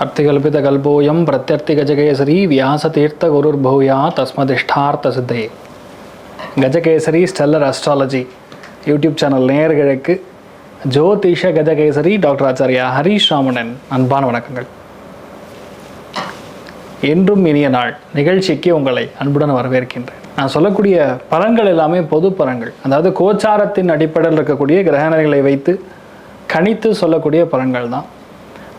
அர்த்திகல்பிதகல்போயம் பிரத்யர்த்திகஜகேசரி வியாசதீர்த்த குருர்பூயா தஸ்மதிஷ்டார்த்த சித்தே Gajakesari stellar astrology YouTube channel நேயர்களுக்கு ஜோதிஷ கஜகேசரி டாக்டர் ஆச்சாரியா ஹரீஷ் ராமணன் அன்பான வணக்கங்கள். என்றும் இனிய நாள் நிகழ்ச்சிக்கு உங்களை அன்புடன் வரவேற்கின்றேன். நான் சொல்லக்கூடிய பலன்கள் எல்லாமே பொது பலன்கள். அதாவது கோச்சாரத்தின் அடிப்படையில் இருக்கக்கூடிய கிரகணங்களை வைத்து கணித்து சொல்லக்கூடிய பலன்கள் தான்.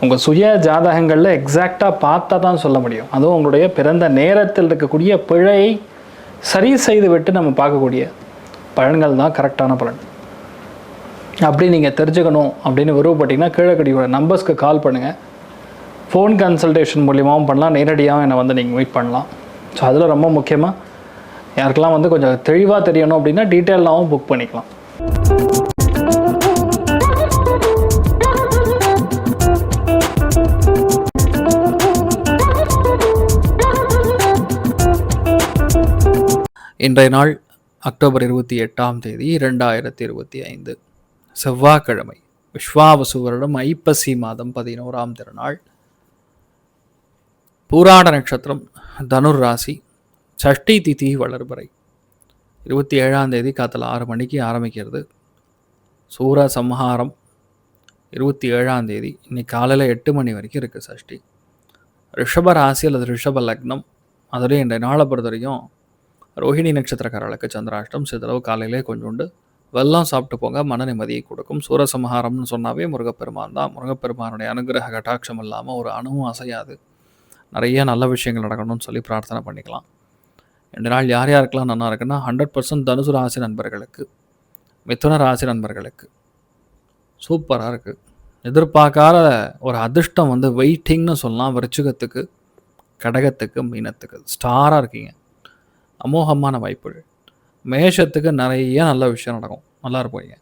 உங்கள் சுய ஜாதகங்களில் எக்ஸாக்டாக பார்த்தா தான் சொல்ல முடியும். அதுவும் உங்களுடைய பிறந்த நேரத்தில் இருக்கக்கூடிய பிழையை சரி செய்து விட்டு நம்ம பார்க்கக்கூடிய பலன்கள் தான் கரெக்டான பலன். அப்படி நீங்கள் தெரிஞ்சுக்கணும் அப்படின்னு விருப்பப்பட்டீங்கன்னா கீழக்கடியோட நம்பர்ஸ்க்கு கால் பண்ணுங்கள் ஃபோன் கன்சல்டேஷன் மூலியமாகவும் பண்ணலாம். நேரடியாகவும் என்னை வந்து நீங்கள் மீட் பண்ணலாம். ஸோ அதில் ரொம்ப முக்கியமாக யாருக்கெல்லாம் வந்து கொஞ்சம் தெளிவாக தெரியணும் அப்படின்னா டீட்டெயிலாகவும் புக் பண்ணிக்கலாம். இன்றைய நாள் அக்டோபர் இருபத்தி எட்டாம் தேதி இரண்டாயிரத்தி இருபத்தி ஐந்து. செவ்வாய்க்கிழமை விஸ்வாவசு வருடம் ஐப்பசி மாதம் பதினோராம் திருநாள். பூராட நட்சத்திரம் தனுர் ராசி சஷ்டி திதி வளர்பறை. இருபத்தி ஏழாம் தேதி காத்தல ஆறு மணிக்கு ஆரம்பிக்கிறது. சூர சம்ஹாரம் இருபத்தி ஏழாம் தேதி. இன்னைக்கு காலையில் எட்டு மணி வரைக்கும் இருக்குது சஷ்டி. ரிஷப ராசி அல்லது ரிஷப லக்னம். அதுலேயும் இந்த நாளை பொறுத்த வரைக்கும் ரோஹிணி நட்சத்திரக்காரர்களுக்கு சந்திராஷ்டம் சிதறவு காலையிலே கொஞ்சோண்டு வெள்ளம் சாப்பிட்டு போங்க மன நிம்மதியை கொடுக்கும். சூரசம்ஹாரம்னு சொன்னாவே முருகப்பெருமான் தான். முருகப்பெருமானுடைய அனுகிரக கட்டாட்சம் இல்லாமல் ஒரு அணுவும் அசையாது. நிறைய நல்ல விஷயங்கள் நடக்கணும்னு சொல்லி பிரார்த்தனை பண்ணிக்கலாம். இந்த நாள் யார் யாருக்கெல்லாம் நல்லா இருக்குன்னா ஹண்ட்ரட் பர்சன்ட் தனுசு ராசி நண்பர்களுக்கு மிதுன ராசி நண்பர்களுக்கு. சூப்பராக இருக்குது எதிர்பார்க்காத ஒரு அதிர்ஷ்டம் வந்து வெயிட்டிங்னு சொல்லலாம். விருச்சிகத்துக்கு கடகத்துக்கு மீனத்துக்கு. ஸ்டாராக இருக்கீங்க. அமோகமான வாய்ப்புகள். மேஷத்துக்கு நிறைய நல்ல விஷயம் நடக்கும். நல்லா இருப்பீங்க.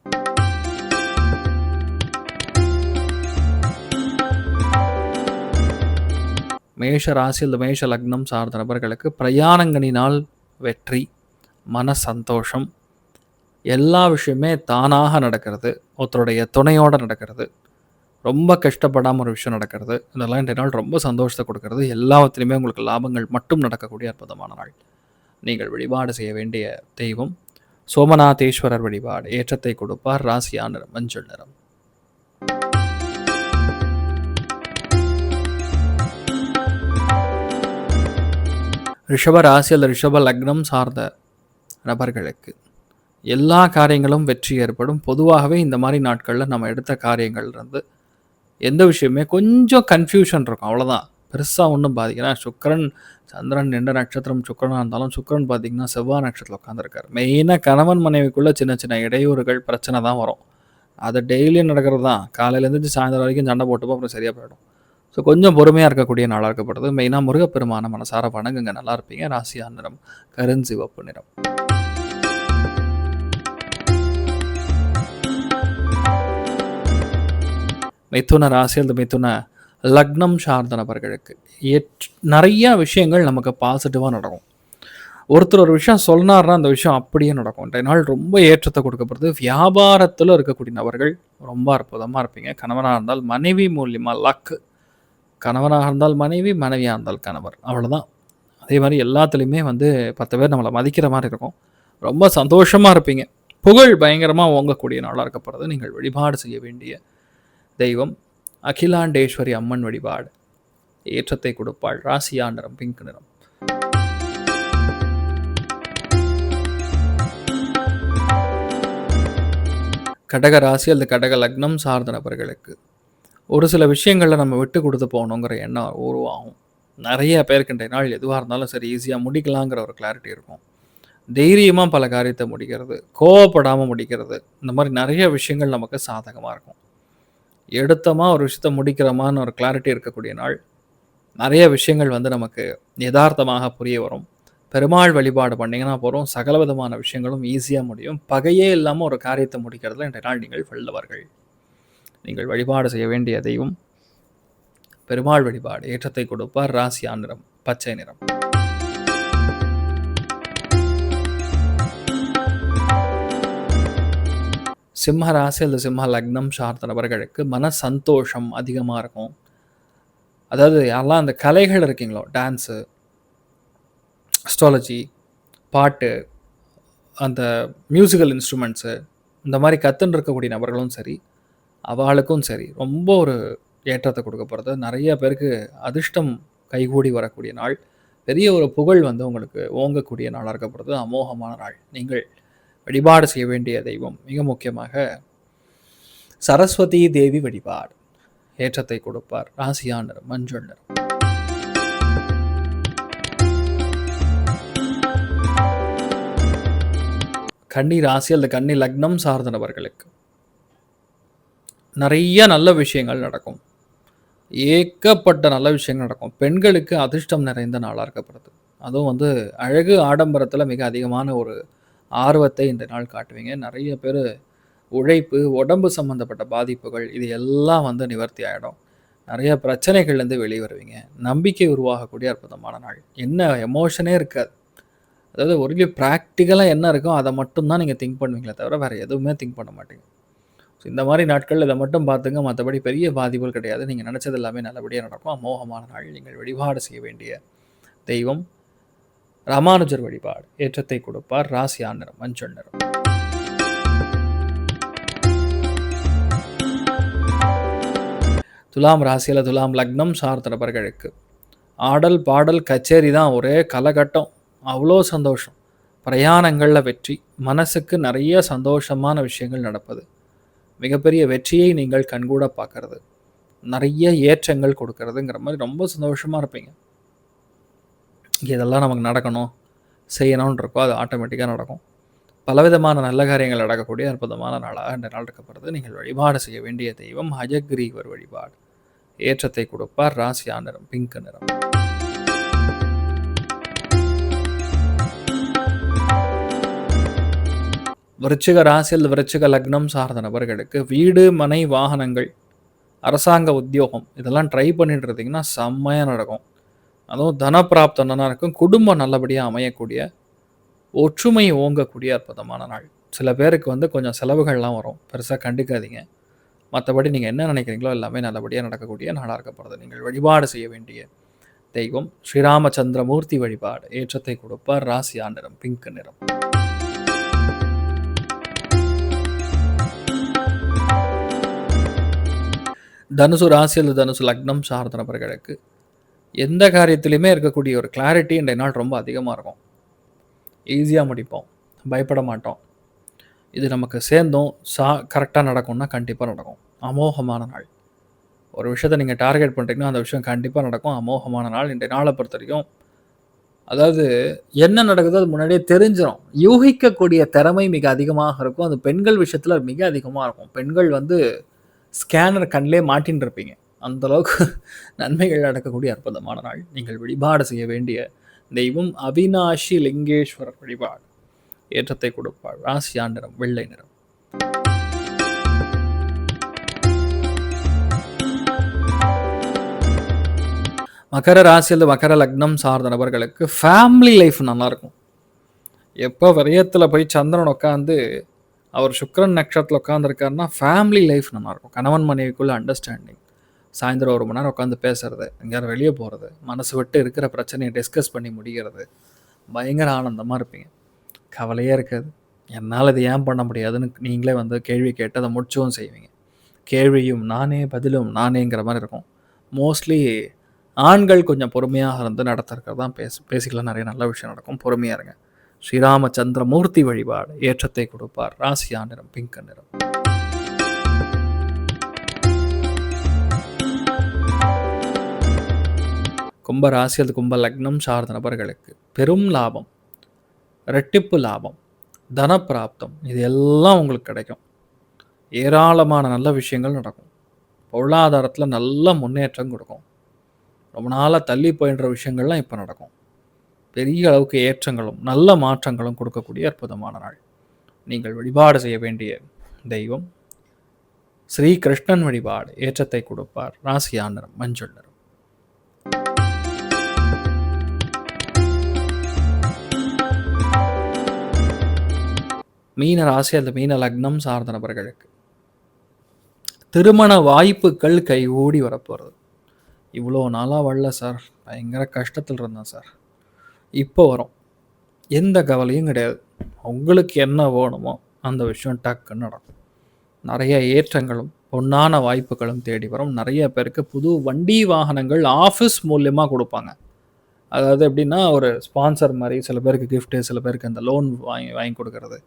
மேஷ ராசி அல்லது மேஷ லக்னம் சார்ந்த நபர்களுக்கு பிரயாணங்களினால் வெற்றி மன சந்தோஷம் எல்லா விஷயமே தானாக நடக்கிறது. ஒருத்தருடைய துணையோடு நடக்கிறது. ரொம்ப கஷ்டப்படாமல் ஒரு விஷயம் நடக்கிறது. இதெல்லாம் இன்றைய நாள் ரொம்ப சந்தோஷத்தை கொடுக்கறது. எல்லாத்துலேயுமே உங்களுக்கு லாபங்கள் மட்டும் நடக்கக்கூடிய அற்புதமான நாள். நீங்கள் வழிபாடு செய்ய வேண்டிய தெய்வம். சோமநாதேஸ்வரர் வழிபாடு. ஏற்றத்தை கொடுப்பார். ராசியா நிறம் மஞ்சள் நிறம். ரிஷப ராசி அல்லது ரிஷப லக்னம் சார்ந்த நபர்களுக்கு எல்லா காரியங்களும் வெற்றி ஏற்படும். பொதுவாகவே இந்த மாதிரி நாட்களில் நம்ம எடுத்த காரியங்கள்லேருந்து எந்த விஷயமே கொஞ்சம் கன்ஃபியூஷன் இருக்கும். அவ்வளோதான் பெருசாக ஒன்றும் பாதிக்கல. சுக்கரன் சந்திரன் எந்த நட்சத்திரம் சுக்கரனாக இருந்தாலும் சுக்கரன் பார்த்தீங்கன்னா செவ்வாய் நட்சத்திரம் உட்காந்துருக்கார் மெயினாக கணவன் மனைவிக்குள்ளே சின்ன சின்ன இடையூறுகள் பிரச்சனை தான் வரும். அது டெய்லியும் நடக்கிறது தான் காலையிலேருந்து சாயந்தரம் வரைக்கும் சண்டை போட்டுப்போ அப்புறம் சரியாக போயிடும். ஸோ கொஞ்சம் பொறுமையாக இருக்கக்கூடிய நாளாக இருக்கப்படுது மெயினாக முருகப்பெருமான மனசார வணங்குங்க. நல்லா இருப்பீங்க. ராசியா நிறம் கருஞ்சிவப்பு நிறம். மிதுன ராசி அந்த மிதுன லக்னம் சார்ந்த நபர்களுக்கு நிறைய நிறையா விஷயங்கள் நமக்கு பாசிட்டிவாக நடக்கும். ஒருத்தர் ஒரு விஷயம் சொன்னார்னா அந்த விஷயம் அப்படியே நடக்கும். இன்றைய நாள் ரொம்ப ஏற்றத்தை கொடுக்கப்படுது. வியாபாரத்தில் இருக்கக்கூடிய நபர்கள் ரொம்ப அற்புதமாக இருப்பீங்க. கணவனாக இருந்தால் மனைவி மூலியமாக லக்கு கணவனாக இருந்தால் மனைவி மனைவியாக இருந்தால் கணவர். அவ்வளோதான் அதே மாதிரி எல்லாத்துலேயுமே வந்து பத்து பேர் நம்மளை மதிக்கிற மாதிரி இருக்கும். ரொம்ப சந்தோஷமாக இருப்பீங்க. புகழ் பயங்கரமாக ஓங்கக்கூடிய நாளாக இருக்கப்படுறது. நீங்கள் வழிபாடு செய்ய வேண்டிய தெய்வம். அகிலாண்டேஸ்வரி அம்மன் வழிபாடு. ஏற்றத்தை கொடுப்பாள். ராசியா நிறம் பிங்க் நிறம். கடக ராசி அல்லது கடக லக்னம் சார்ந்த நபர்களுக்கு ஒரு சில விஷயங்களில் நம்ம விட்டு கொடுத்து போகணுங்கிற எண்ணம் உருவாகும். நிறைய பேருக்கு இன்றைய நாள் எதுவாக இருந்தாலும் சரி ஈஸியாக முடிக்கலாங்கிற ஒரு கிளாரிட்டி இருக்கும். தைரியமாக பல காரியத்தை முடிக்கிறது கோவப்படாமல் முடிக்கிறது இந்த மாதிரி நிறைய விஷயங்கள் நமக்கு சாதகமாக இருக்கும். எடுத்தமாக ஒரு விஷயத்த முடிக்கிறோமான்னு ஒரு கிளாரிட்டி இருக்கக்கூடிய நாள் நிறைய விஷயங்கள் வந்து நமக்கு யதார்த்தமாக புரிய வரும். பெருமாள் வழிபாடு பண்ணிங்கன்னா போகிறோம் சகல விதமான விஷயங்களும் ஈஸியாக முடியும். பகையே இல்லாமல் ஒரு காரியத்தை முடிக்கிறதுல இன்றைய நாள் நீங்கள் வெல்லவர்கள். நீங்கள் வழிபாடு செய்ய வேண்டிய தெய்வம். பெருமாள் வழிபாடு ஏற்றத்தை கொடுப்பார் ராசியா நிறம் பச்சை நிறம். சிம்ம ராசி அல்லது சிம்ம லக்னம் சார்ந்த நபர்களுக்கு மன சந்தோஷம் அதிகமாக இருக்கும். அதாவது யாரெல்லாம் அந்த கலைகள் இருக்கீங்களோ டான்ஸு அஸ்ட்ராலஜி பாட்டு அந்த மியூசிக்கல் இன்ஸ்ட்ருமெண்ட்ஸு இந்த மாதிரி கற்றுன்னு இருக்கக்கூடிய நபர்களும் சரி அவளுக்கும் சரி. ரொம்ப ஒரு ஏற்றத்தை கொடுக்க போகிறது நிறைய பேருக்கு அதிர்ஷ்டம் கைகூடி வரக்கூடிய நாள். பெரிய ஒரு புகழ் வந்து உங்களுக்கு ஓங்கக்கூடிய நாளாக இருக்கப்படுறது அமோகமான நாள். நீங்கள் வழிபாடு செய்ய வேண்டிய தெய்வம். மிக முக்கியமாக சரஸ்வதி தேவி வழிபாடு. ஏற்றத்தை கொடுப்பார். ராசியானர் நிறம் மஞ்சள் நிறம். கன்னி ராசி அல்லது கன்னி லக்னம் சார்ந்த நபர்களுக்கு நிறைய நல்ல விஷயங்கள் நடக்கும். ஏகப்பட்ட நல்ல விஷயங்கள் நடக்கும். பெண்களுக்கு அதிர்ஷ்டம் நிறைந்த நாளாக இருக்கப்படுது. அதுவும் வந்து அழகு ஆடம்பரத்தில் மிக அதிகமான ஒரு ஆர்வத்தை இந்த நாள் காட்டுவீங்க. நிறைய பேர் உழைப்பு உடம்பு சம்மந்தப்பட்ட பாதிப்புகள் இது எல்லாம் வந்து நிவர்த்தி ஆகிடும் நிறைய பிரச்சனைகள்லேருந்து வெளியே வருவீங்க. நம்பிக்கை உருவாகக்கூடிய அற்புதமான நாள். என்ன எமோஷனே இருக்காது. அதாவது ஒரு ப்ராக்டிக்கலாக என்ன இருக்கோ அதை மட்டும்தான் நீங்கள் திங்க் பண்ணுவீங்களே தவிர வேறு எதுவுமே திங்க் பண்ண மாட்டீங்க. ஸோ இந்த மாதிரி நாட்கள் இதை மட்டும் பார்த்துங்க. மற்றபடி பெரிய பாதிப்புகள் கிடையாது. நீங்கள் நினச்சது எல்லாமே நல்லபடியாக நடக்கும். அமோகமான நாள். நீங்கள் வழிபாடு செய்ய வேண்டிய தெய்வம் ராமானுஜர் வழிபாடு. ஏற்றத்தை கொடுப்பார். ராசி நிறம் மஞ்சள் நிறம். துலாம் ராசியில் துலாம் லக்னம் சார்ந்த நபர்களுக்கு ஆடல் பாடல் கச்சேரி தான் ஒரே கலகட்டம். அவ்வளோ சந்தோஷம். பிரயாணங்களில் வெற்றி. மனசுக்கு நிறைய சந்தோஷமான விஷயங்கள் நடப்பது. மிகப்பெரிய வெற்றியை நீங்கள் கண்கூட பார்க்கறது. நிறைய ஏற்றங்கள் கொடுக்கறதுங்கிற மாதிரி ரொம்ப சந்தோஷமாக இருப்பீங்க. இதெல்லாம் நமக்கு நடக்கணும் செய்யணும்னு இருக்கோ அது ஆட்டோமேட்டிக்காக நடக்கும். பலவிதமான நல்ல காரியங்கள் நடக்கக்கூடிய அற்புதமான நாளாக இந்த நாள் இருக்கப்படுறது நீங்கள் வழிபாடு செய்ய வேண்டிய தெய்வம் ஹஜக்ரீவர் வழிபாடு. ஏற்றத்தை கொடுப்பார். ராசியா நிறம் பிங்க் நிறம். விருச்சிக ராசியில் விருச்சிக லக்னம் சார்ந்த நபர்களுக்கு வீடு மனை வாகனங்கள் அரசாங்க உத்தியோகம் இதெல்லாம் ட்ரை பண்ணிட்டு இருந்தீங்கன்னா செம்மையாக நடக்கும். அதுவும் தனப்பிராப்தம் நல்லா இருக்கும். குடும்பம் நல்லபடியாக அமையக்கூடிய ஒற்றுமை ஓங்கக்கூடிய அற்புதமான நாள். சில பேருக்கு வந்து கொஞ்சம் செலவுகள்லாம் வரும். பெருசாக கண்டுக்காதீங்க. மற்றபடி நீங்கள் என்ன நினைக்கிறீங்களோ எல்லாமே நல்லபடியாக நடக்கக்கூடிய நாளாக இருக்கப்படுறது நீங்கள் வழிபாடு செய்ய வேண்டிய தெய்வம் ஸ்ரீராமச்சந்திரமூர்த்தி வழிபாடு. ஏற்றத்தை கொடுப்பார். ராசி நிறம் பிங்க் நிறம். தனுசு ராசி அல்லது தனுசு லக்னம் சார்ந்த நபர்களுக்கு எந்த காரியத்திலையுமே இருக்கக்கூடிய ஒரு கிளாரிட்டி இந்த நாள் ரொம்ப அதிகமாக இருக்கும். ஈஸியாக முடிப்போம். பயப்பட மாட்டோம். இது நமக்கு சேர்ந்தோம் சா கரெக்டாக நடக்கும்னா கண்டிப்பாக நடக்கும். அமோகமான நாள். ஒரு விஷயத்தை நீங்கள் டார்கெட் பண்ணுறீங்கன்னா அந்த விஷயம் கண்டிப்பாக நடக்கும். அமோகமான நாள். இன்றைய நாளை பொறுத்த வரைக்கும் அதாவது என்ன நடக்குதோ அது முன்னாடியே தெரிஞ்சிடும் யூகிக்கக்கூடிய திறமை மிக அதிகமாக இருக்கும். அது பெண்கள் விஷயத்தில் மிக அதிகமாக இருக்கும். பெண்கள் வந்து ஸ்கேனர் கண்ணிலே மாட்டின்னு இருப்பீங்க அந்தளவுக்கு நன்மைகள் நடக்கக்கூடிய அற்புதமான நாள். நீங்கள் வழிபாடு செய்ய வேண்டிய தெய்வம் அவினாஷி லிங்கேஸ்வரர் வழிபாடு. ஏற்றத்தை கொடுப்பாள் ராசியா நிறம் வெள்ளை நிறம். மகர ராசியில் மகர லக்னம் சார்ந்த நபர்களுக்கு ஃபேமிலி லைஃப் நல்லாயிருக்கும். எப்போ விரயத்தில் போய் சந்திரன் உட்காந்து அவர் சுக்ரன் நட்சத்திரத்தில் உட்காந்துருக்காருன்னா ஃபேமிலி லைஃப் நல்லாயிருக்கும் கணவன் மனைவிக்குள்ள அண்டர்ஸ்டாண்டிங் சாயந்தரம் ஒரு மணி நேரம் உட்காந்து பேசுறது எங்கேயாவது வெளியே போகிறது மனசு விட்டு இருக்கிற பிரச்சனையை டிஸ்கஸ் பண்ணி முடிகிறது பயங்கர ஆனந்தமாக இருப்பீங்க. கவலையே இருக்காது. என்னால் இது ஏன் பண்ண முடியாதுன்னு நீங்களே வந்து கேள்வி கேட்டு அதை முடிச்சவும் செய்வீங்க. கேள்வியும் நானே பதிலும் நானேங்கிற மாதிரி இருக்கும். மோஸ்ட்லி ஆண்கள் கொஞ்சம் பொறுமையாக இருந்து நடத்துறது தான் பேச பேசிக்கலாம். நிறைய நல்ல விஷயம் நடக்கும். பொறுமையாக இருங்க. ஸ்ரீராமச்சந்திர மூர்த்தி வழிபாடு. ஏற்றத்தை கொடுப்பார். ராசியா நிறம் பிங்க நிறம். கும்ப ராசி அது கும்ப லக்னம் சார்ந்த நபர்களுக்கு பெரும் லாபம் ரெட்டிப்பு லாபம் தனப்பிராப்தம் இது எல்லாம் உங்களுக்கு கிடைக்கும். ஏராளமான நல்ல விஷயங்கள் நடக்கும். பொருளாதாரத்தில் நல்ல முன்னேற்றம் கொடுக்கும். ரொம்ப நாளாக தள்ளி போயின்ற விஷயங்கள்லாம் இப்போ நடக்கும். பெரிய அளவுக்கு ஏற்றங்களும் நல்ல மாற்றங்களும் கொடுக்கக்கூடிய அற்புதமான நாள். நீங்கள் வழிபாடு செய்ய வேண்டிய தெய்வம் ஸ்ரீ கிருஷ்ணன் வழிபாடு ஏற்றத்தை கொடுப்பார் ராசியா நிறம் மஞ்சள் நிறம் மீன ராசி அல்லது மீன லக்னம் சார்ந்த நபர்களுக்கு திருமண வாய்ப்புகள் கை ஓடி வரப்போகிறது இவ்வளோ நாளாக வரல சார். பயங்கர கஷ்டத்தில் இருந்தேன் சார். இப்போ வரும். எந்த கவலையும் கிடையாது. உங்களுக்கு என்ன வேணுமோ அந்த விஷயம் டக்குன்னு நடக்கும். நிறைய ஏற்றங்களும் பொன்னான வாய்ப்புகளும் தேடி வரும். நிறைய பேருக்கு புது வண்டி வாகனங்கள் ஆஃபீஸ் மூலியமாக கொடுப்பாங்க. அதாவது எப்படின்னா ஒரு ஸ்பான்சர் மாதிரி சில பேருக்கு கிஃப்ட்டு சில பேருக்கு அந்த லோன் வாங்கி வாங்கி கொடுக்கறது.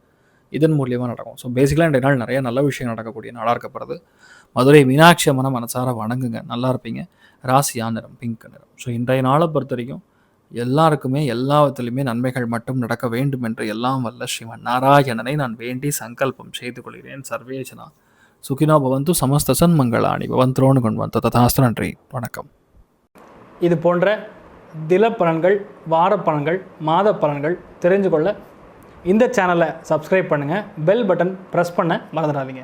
இதன் மூலியமாக நடக்கும். ஸோ பேசிக்கலாக இன்றைய நாள் நிறைய நல்ல விஷயம் நடக்கக்கூடிய நாளாக இருக்கப்படுது. மதுரை மீனாட்சி அம்மனை மனசார வணங்குங்க. நல்லா இருப்பீங்க. ராசியா நிறம் பிங்க் நிறம். ஸோ இன்றைய நாளை பொறுத்த வரைக்கும் எல்லாருக்குமே எல்லாத்துலேயுமே நன்மைகள் மட்டும் நடக்க வேண்டும் என்று எல்லாம் வல்ல ஸ்ரீமன் நாராயணனை நான் வேண்டி சங்கல்பம் செய்து கொள்கிறேன். சர்வேஜனா. சுகினோ பவந்து சமஸ்த சன்மங்களாணி பவந்தோன்னு கொண்டு வந்து ததாஸ்து நன்றி. வணக்கம். இது போன்ற தில பலன்கள் வார பலன்கள் மாத பலன்கள் தெரிஞ்சு கொள்ள இந்த சேனலை சப்ஸ்கிரைப் பண்ணுங்கள் பெல் பட்டன் ப்ரெஸ் பண்ண மறந்துடாதீங்க.